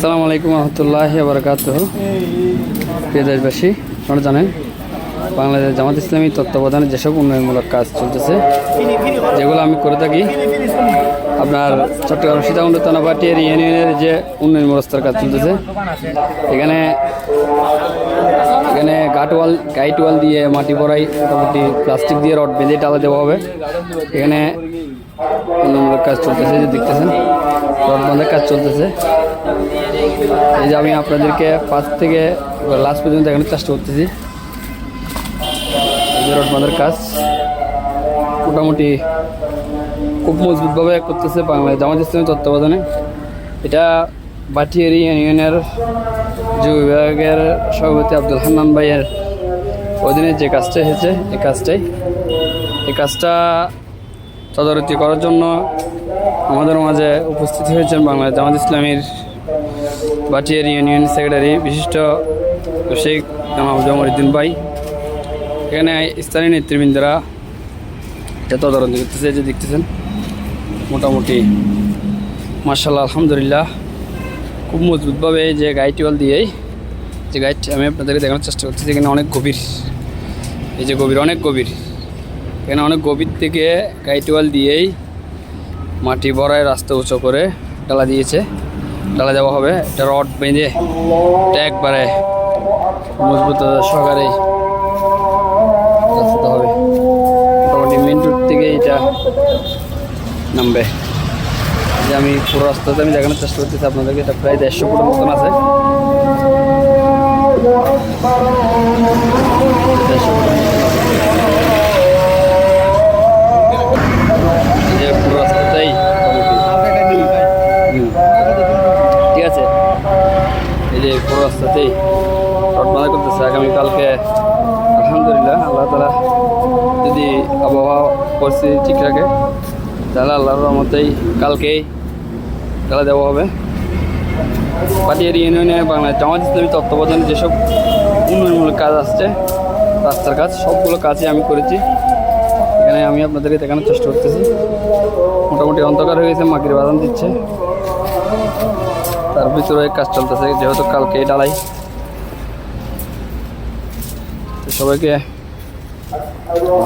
আসসালামু আলাইকুম রহমতুল্লাহ বারকাত প্রিয় দেশবাসী, আপনারা জানেন, বাংলাদেশ জামাত ইসলামী তত্ত্বাবধানে যেসব উন্নয়নমূলক কাজ চলতেছে, যেগুলো আমি করে থাকি, আপনার চট্টগ্রাম সীতাকুণ্ড থানাপাটির ইউনিয়নের যে উন্নয়নমূলক ব্যবস্থার কাজ চলতেছে, এখানে এখানে গাট ওয়াল, গাইট ওয়াল দিয়ে মাটি ভরাই, মোটামুটি প্লাস্টিক দিয়ে রড বেঁধে টালা দেওয়া হবে। এখানে উন্নয়নমূলক কাজ চলতেছে যে দেখতেছেন, রড বাঁধার কাজ চলতেছে। এই যে আমি আপনাদেরকে পাঁচ থেকে লাস্ট পর্যন্ত দেখানোর চেষ্টা করতেছি। রড কাজ। মোটামুটি খুব মজবুতভাবে করতেছে বাংলাদেশ জামাত ইসলামী তত্ত্বাবধানে। এটা বাটিয়ারি ইউনিয়নের যুব বিভাগের সভাপতি আব্দুল হান্নান ভাইয়ের অধীনে যে কাজটা এসেছে এই কাজটাই। এই কাজটা তদারকি করার জন্য আমাদের মাঝে উপস্থিত হয়েছেন বাংলাদেশ জামাত ইসলামীর বাটিয়ার ইউনিয়ন সেক্রেটারি বিশিষ্ট শেখ জামরুদ্দিন ভাই। এখানে স্থানীয় নেতৃবৃন্দরা এটা তদারকি করতেছে যে দেখতেছেন, মোটামুটি মার্শাল্লাহ আলহামদুলিল্লাহ, খুব মজবুতভাবে যে গাইড ওয়াল দিয়েই, যে গাইড আমি আপনাদেরকে দেখানোর চেষ্টা করতেছি, এখানে অনেক গভীর, এই যে গভীর, অনেক গভীর। এখানে অনেক গভীর থেকে গাইড ওয়াল দিয়েই মাটি ভরায় রাস্তা উঁচু করে ডালা দিয়েছে। ডালা দেওয়া হবে। এটা রড বেঁধে এটা একবারে মজবুত সহকারে হবে। মোটামুটি মেন রোড থেকে এটা নামবে। যে আমি পুরো রাস্তাতে আমি দেখানোর চেষ্টা করতেছি, আপনাদেরকে এটা প্রায় দেড়শো ফুটের মতন আছে। পুরো রাস্তাতেই রড বাঁধা করতেছে। আগামীকালকে আলহামদুলিল্লাহ আল্লাহ তালা যদি আবহাওয়া পরিস্থিতি ঠিক রাখে, তাহলে আল্লাহর রহমতেই কালকেই তাহলে দেওয়া হবে। পাটিয়ার ইউনিয়নে বাংলা জামাত ইসলামী তত্ত্বাবধানে যেসব উন্নয়নমূলক কাজ আসছে, রাস্তার কাজ, সবগুলো কাজই আমি করেছি। এখানে আমি আপনাদেরকে দেখানোর চেষ্টা করতেছি। মোটামুটি অন্ধকার হয়ে গেছে মাটির বাদান দিচ্ছে। তার ভিতরে কাজ চলতেছে যেহেতু কালকে ডালাই। সবাইকে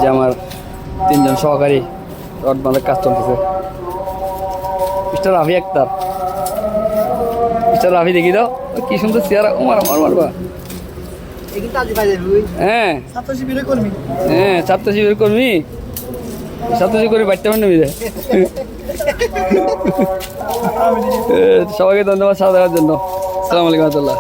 যে আমার তিনজন সহকারী রড বাঁধার কাজ চলতেছে। মিস্টার রাফি আক্তার। মিস্টার রাফি দেখি দাও কি সুন্দর চেয়ার মার আমার মারবা হ্যাঁ। ছাত্র শিবিরের কর্মী। হ্যাঁ ছাত্র শিবির কর্মী। ছাত্র শিবির করে বাড়তে পারেন সবাইকে ধন্যবাদ সাদার জন্য। সালাম আলাইকুম রহমতুল্লাহ।